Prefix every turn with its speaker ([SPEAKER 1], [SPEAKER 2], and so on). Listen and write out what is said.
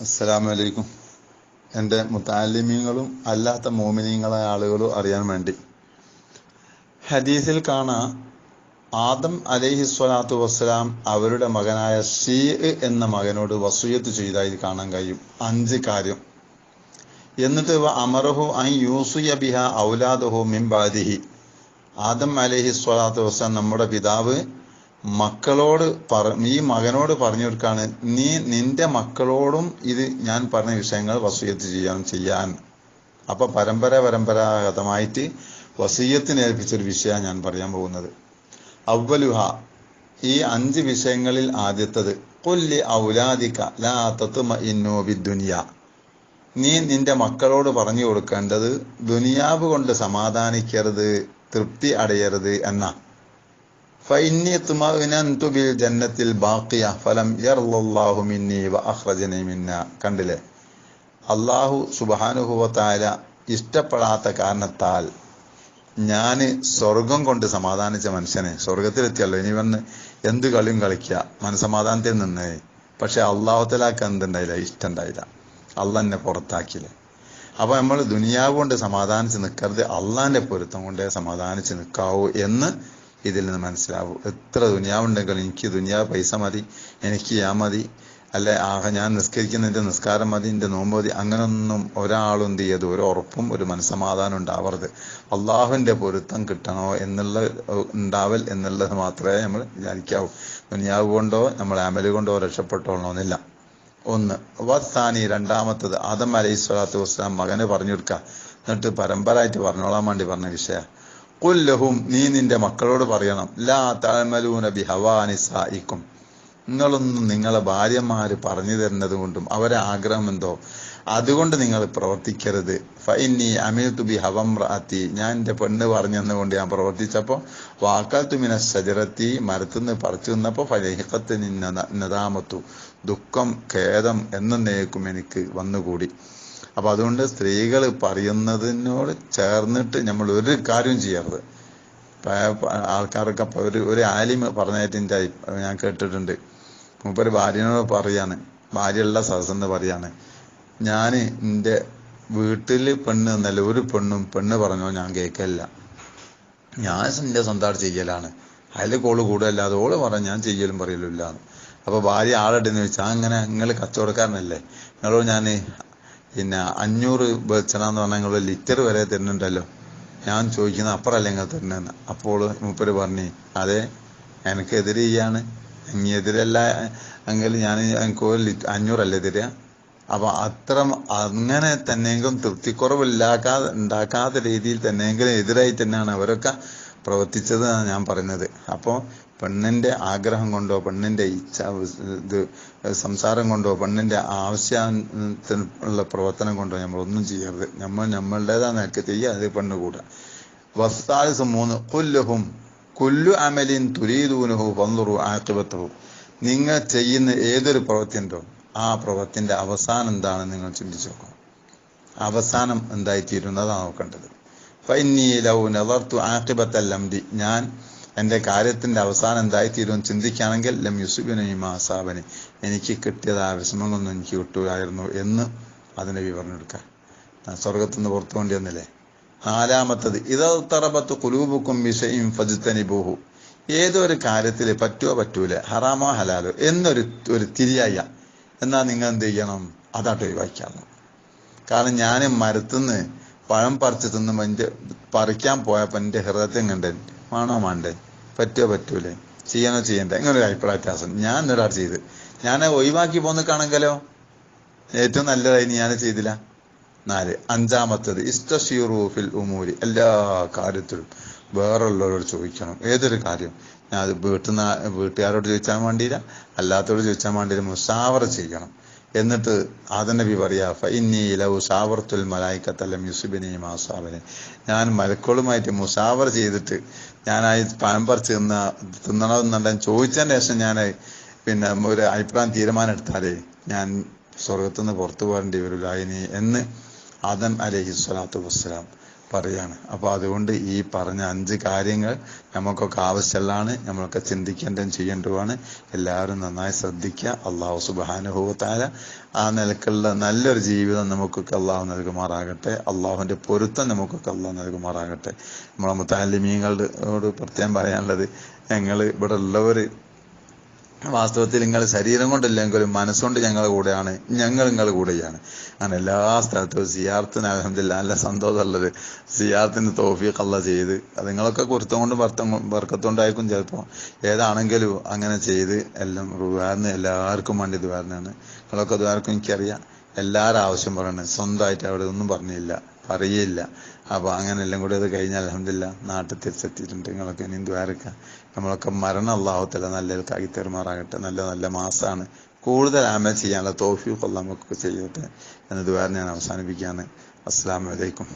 [SPEAKER 1] അസ്സലാമു അലൈക്കും എന്റെ മുത്താലിമീങ്ങളും അല്ലാത്ത മോമിനീങ്ങളായ ആളുകളും അറിയാൻ വേണ്ടി. ഹദീസിൽ കാണാം ആദം അലൈഹി സ്വലാത്തു വസ്സലാം അവരുടെ മകനായ ഷീ എന്ന മകനോട് വസൂയത്ത് ചെയ്തായി കാണാൻ കഴിയും. അഞ്ച് കാര്യം. എന്നിട്ട് അമറുഹു അൻ യൂസുയ ബിഹ ഔലാദുഹു മിൻ ബാദിഹി. ആദം അലൈഹി സ്വലാത്തു വസ്സലാം നമ്മുടെ പിതാവ് മക്കളോട് പറ ഈ മകനോട് പറഞ്ഞു കൊടുക്കാണ് നീ നിന്റെ മക്കളോടും ഇത് ഞാൻ പറഞ്ഞ വിഷയങ്ങൾ വസൂയത്ത് ചെയ്യണം ചെയ്യാൻ. അപ്പൊ പരമ്പര പരമ്പരാഗതമായിട്ട് വസീയത്തിന് ഏൽപ്പിച്ചൊരു വിഷയമാണ് ഞാൻ പറയാൻ പോകുന്നത്. അവലുഹ ഈ അഞ്ച് വിഷയങ്ങളിൽ ആദ്യത്തത് കൊല്ലി ഔലാദിക ലാ തത്തുമ ഇന്നോ ബിദ്ദുനിയ നീ നിന്റെ മക്കളോട് പറഞ്ഞു കൊടുക്കേണ്ടത് ദുനിയാവ് കൊണ്ട് സമാധാനിക്കരുത് തൃപ്തി അടയരുത് എന്ന ബിൽ ജന്നത്തിൽ ബാക്കിയ ഫലം വ കണ്ടില്ലേ? അള്ളാഹു സുബാനുഭവത്തായ ഇഷ്ടപ്പെടാത്ത കാരണത്താൽ ഞാൻ സ്വർഗം കൊണ്ട് സമാധാനിച്ച മനുഷ്യനെ സ്വർഗത്തിലെത്തിയല്ലോ. ഇനി വന്ന് എന്ത് കളിയും കളിക്കുക മനസമാധാനത്തിൽ നിന്ന്. പക്ഷെ അള്ളാഹുത്തലാക്ക് എന്തുണ്ടായില്ല? ഇഷ്ടം ഉണ്ടായില്ല അള്ള എന്നെ പുറത്താക്കിയില്ലേ? അപ്പൊ നമ്മൾ ദുനിയാവ് കൊണ്ട് സമാധാനിച്ച് നിൽക്കരുത് അള്ളാന്റെ പൊരുത്തം കൊണ്ടേ സമാധാനിച്ച് നിൽക്കാവൂ എന്ന് ഇതിൽ നിന്ന് മനസ്സിലാവും. എത്ര ദുനിയാവുണ്ടെങ്കിലും എനിക്ക് ദുനിയാവ് പൈസ മതി എനിക്ക് ഞാൻ മതി. അല്ലെ ആഹ് ഞാൻ നിസ്കരിക്കുന്നതിന്റെ നിസ്കാരം മതി എന്റെ നോമ്പ് മതി. അങ്ങനൊന്നും ഒരാളും എന്ത് ചെയ്യത് ഒരു ഉറപ്പും ഒരു മനസ്സമാധാനം ഉണ്ടാവരുത്. അള്ളാഹുവിന്റെ പൊരുത്തം കിട്ടണോ എന്നുള്ള ഉണ്ടാവൽ എന്നുള്ളത് മാത്രമേ നമ്മൾ വിചാരിക്കാവൂ. ദുനിയാവ് കൊണ്ടോ നമ്മൾ അമൽ കൊണ്ടോ രക്ഷപ്പെട്ടോളണമെന്നില്ല. ഒന്ന്. വസ്താനി രണ്ടാമത്തത് ആദം അലൈഹി സ്വലാത്തു വസ്സലാം മകന് പറഞ്ഞു കൊടുക്കുക എന്നിട്ട് പരമ്പരായിട്ട് പറഞ്ഞോളാൻ വേണ്ടി പറഞ്ഞ വിഷയ. കുല്ലഹും നീ നിന്റെ മക്കളോട് പറയണം. ലാ താഴ്മലൂന ബി ഹവാനിസായിക്കും നിങ്ങളൊന്നും നിങ്ങളെ ഭാര്യമാര് പറഞ്ഞു തരുന്നത് കൊണ്ടും അവരെ ആഗ്രഹം എന്തോ? അതുകൊണ്ട് നിങ്ങൾ പ്രവർത്തിക്കരുത്. ഫൈനി തുബി ഹവം റാത്തി ഞാൻ എന്റെ പെണ്ണ് പറഞ്ഞെന്നുകൊണ്ട് ഞാൻ പ്രവർത്തിച്ചപ്പോൾ വാക്കാൽ തുമിന ശജറത്തി മരത്തുനിന്ന് പറിച്ചു നിന്നപ്പോൾ ഫലഹിക്കത്ത് നദാമത്തു. ദുഃഖം ഖേദം എന്നേക്കും എനിക്ക് വന്നുകൂടി. അപ്പൊ അതുകൊണ്ട് സ്ത്രീകൾ പറയുന്നതിനോട് ചേർന്നിട്ട് നമ്മൾ ഒരു കാര്യവും ചെയ്യരുത്. ആൾക്കാരൊക്കെ ഒരു ഒരു ആലിമ പറഞ്ഞായിട്ട് എന്റെ ഞാൻ കേട്ടിട്ടുണ്ട്. മൂപ്പര് ഭാര്യനോട് പറയാണ്. ഭാര്യയുള്ള സദസ്സെന്ന് പറയാണ്. ഞാൻ എന്റെ വീട്ടിൽ പെണ്ണ് എന്നല്ല ഒരു പെണ്ണും പെണ്ണ് പറഞ്ഞോ ഞാൻ കേൾക്കല്ല ഞാൻ എന്റെ സ്വന്തമായിട്ട് ചെയ്യലാണ്. അതിൽ കോൾ കൂടുതലല്ലാതെ ഓൾ പറഞ്ഞ ഞാൻ ചെയ്യലും പറയലും ഇല്ലാന്ന്. അപ്പൊ ഭാര്യ ആളെടുന്ന് വെച്ചാൽ അങ്ങനെ നിങ്ങൾ കച്ചവടക്കാരനല്ലേ? നിങ്ങളോട് ഞാൻ പിന്നെ അഞ്ഞൂറ് വെളിച്ചെണ്ണ എന്ന് പറഞ്ഞാൽ ലിറ്റർ വരെ തരുന്നുണ്ടല്ലോ. ഞാൻ ചോദിക്കുന്നത് അപ്പുറമല്ല നിങ്ങൾ തരുന്നതെന്ന്. അപ്പോൾ മൂപ്പര് പറഞ്ഞു അതെ എനിക്കെതിരെ ചെയ്യാണ് എതിരല്ല എങ്കിൽ ഞാൻ എനിക്ക് ഒരു ലിറ്റർ അഞ്ഞൂറല്ലേ തരിക അപ്പൊ അത്ര അങ്ങനെ തന്നെയെങ്കിലും തൃപ്തിക്കുറവില്ലാക്കാതെ ഉണ്ടാക്കാത്ത രീതിയിൽ തന്നെയെങ്കിലും എതിരായി തന്നെയാണ് അവരൊക്കെ പ്രവർത്തിച്ചത് ഞാൻ പറഞ്ഞത് അപ്പോൾ പെണ്ണിന്റെ ആഗ്രഹം കൊണ്ടോ പെണ്ണിന്റെ ഇച്ഛ ഇത് സംസാരം കൊണ്ടോ പെണ്ണിന്റെ ആവശ്യത്തിനുള്ള പ്രവർത്തനം കൊണ്ടോ നമ്മൾ ഒന്നും ചെയ്യരുത്. നമ്മൾ നമ്മളുടേതാ നിലയ്ക്ക് ചെയ്യുക അത് പെണ്ണ് കൂടുക വസ്താലിസ് മൂന്ന് കൊല്ലുഹും കൊല്ലു അമലിൻ തുരീദൂനുഹു പന്തുറു ആക്കിബത്തഹു നിങ്ങൾ ചെയ്യുന്ന ഏതൊരു പ്രവൃത്തി ഉണ്ടോ ആ പ്രവൃത്തിന്റെ അവസാനം എന്താണ് നിങ്ങൾ ചിന്തിച്ചു നോക്കണം അവസാനം എന്തായിത്തീരുന്നതാണ് നോക്കേണ്ടത്. ഫൈനീലവും ലൗ നെവർtu ആക്കിബത്തല്ലംദി ഞാൻ എന്റെ കാര്യത്തിന്റെ അവസാനം എന്തായിത്തീരുമെന്ന് ചിന്തിക്കുകയാണെങ്കിൽ ലം യുസുബിന് മാസാബന് എനിക്ക് കിട്ടിയത് ആ വിഷമങ്ങളൊന്നും എനിക്ക് കിട്ടുകയായിരുന്നു എന്ന് അതിനെ വിവരണമെടുക്കുക സ്വർഗത്തുനിന്ന് പുറത്തു കൊണ്ടി വന്നില്ലേ നാലാമത്തത് തറബത്ത് കുലൂബുക്കും വിഷയും ഫജിത്തനി ബോഹു ഏതൊരു കാര്യത്തിൽ പറ്റുമോ പറ്റൂല. ഹറാമോ ഹലാലോ എന്നൊരു ഒരു തിരിയായ. എന്നാ നിങ്ങൾ എന്ത് ചെയ്യണം? അതാട്ട് ഒഴിവാക്കിയാണ്? കാരണം ഞാൻ മരത്തുനിന്ന് പഴം പറിച്ച് തിന്നുമ്പോൾ എന്റെ പറിക്കാൻ പോയപ്പോൾ എന്റെ ഹൃദയത്തെ കണ്ടൻ വേണോ വേണ്ടേ പറ്റുമോ പറ്റൂലേ. ചെയ്യാനോ ചെയ്യണ്ട. ഇങ്ങനെ ഒരു അഭിപ്രായ വ്യത്യാസം. ഞാൻ ഒരാൾ ചെയ്ത്? ഞാൻ ഒഴിവാക്കി പോന്നിക്കാണെങ്കിലോ? ഏറ്റവും നല്ലതായി ഞാൻ ചെയ്തില്ല. നാല്. അഞ്ചാമത്തത്. ഇഷ്ടഷീറൂഫിൽ ഉമൂരി. എല്ലാ കാര്യത്തിലും വേറുള്ളവരോട് ചോദിക്കണം. ഏതൊരു കാര്യം? ഞാൻ അത് വീട്ടിൽ വീട്ടുകാരോട് ചോദിച്ചാൽ വേണ്ടിയില്ല. അല്ലാത്തവരോട് ചോദിച്ചാൽ വേണ്ടിയില്ല. മുസാവറ ചെയ്യണം. എന്നിട്ട് ആദനബി പറയാ ഫൈനി ലൗ സാവർത്തുൽ മലായിക്കത്തല്ലം യുസുബിനെ മാസാബിനെ ഞാൻ മലക്കോളുമായിട്ട് മുസാവർ ചെയ്തിട്ട് ഞാനായി പാമ്പർ തിന്ന തിന്നണമെന്നുണ്ടെങ്കിൽ ചോദിച്ചതിന് ശേഷം ഞാൻ പിന്നെ ഒരു അഭിപ്രായം തീരുമാനം എടുത്താലേ ഞാൻ സ്വർഗത്തുനിന്ന് പുറത്തു പോകേണ്ടി വരില്ല ഇനി എന്ന് ആദം അലഹി സ്വലാത്തു വസ്സലാം പറയാണ്. അപ്പോൾ അതുകൊണ്ട് ഈ പറഞ്ഞ അഞ്ച് കാര്യങ്ങൾ നമുക്കൊക്കെ ആവശ്യമുള്ളതാണ് നമ്മളൊക്കെ ചിന്തിക്കേണ്ടതും ചെയ്യേണ്ടതുമാണ്. എല്ലാവരും നന്നായി ശ്രദ്ധിക്കുക. അള്ളാഹു സുബാനുഭവത്താല ആ നിലക്കുള്ള നല്ലൊരു ജീവിതം നമുക്കൊക്കെ അള്ളാഹു നൽകുമാറാകട്ടെ. അള്ളാഹുവിന്റെ പൊരുത്തം നമുക്കൊക്കെ അള്ളാഹു നൽകുമാറാകട്ടെ. നമ്മളെ മുത്താലിമീങ്ങളോട് പ്രത്യേകം പറയാനുള്ളത് ഞങ്ങൾ ഇവിടെ ഉള്ളവർ വാസ്തവത്തിൽ നിങ്ങൾ ശരീരം കൊണ്ടില്ലെങ്കിലും മനസ്സുകൊണ്ട് ഞങ്ങളുടെ കൂടെയാണ്. ഞങ്ങൾ നിങ്ങളുടെ കൂടെയാണ്. അങ്ങനെ എല്ലാ സ്ഥലത്തും സിയാർത്തിന് അലഹമില്ല നല്ല സന്തോഷമുള്ളത് സിയാർത്തിന് തോഫിയൊക്കെ അല്ല ചെയ്ത്. അത് നിങ്ങളൊക്കെ കുരുത്തം വർത്തം വർക്കത്തോണ്ടായിരിക്കും ചിലപ്പോൾ ഏതാണെങ്കിലും അങ്ങനെ ചെയ്ത് എല്ലാം റുവാറിന് എല്ലാവർക്കും വേണ്ടി ദ്വാരനാണ് നിങ്ങളൊക്കെ ദ്വാരക്കും എനിക്കറിയാം. എല്ലാവരും ആവശ്യം പറയണേ. സ്വന്തമായിട്ട് അവിടെ ഒന്നും പറഞ്ഞില്ല. പറയില്ല അപ്പോൾ അങ്ങനെ എല്ലാം കൂടി അത് കഴിഞ്ഞാൽ അലഹമില്ല നാട്ടിൽ തിരിച്ചെത്തിയിട്ടുണ്ട്. നിങ്ങളൊക്കെ ഇനി ദ്വാരക്ക നമ്മളൊക്കെ മരണം അള്ളാഹുത്തല്ല നല്ല കാക്കി തെരുമാറാകട്ടെ നല്ല നല്ല മാസമാണ് കൂടുതൽ ആമ ചെയ്യാനുള്ള തോഫിയൊക്കെ നമുക്ക് ചെയ്യട്ടെ എന്നത് വേറെ ഞാൻ അവസാനിപ്പിക്കുകയാണ്. അസ്സാം വലൈക്കും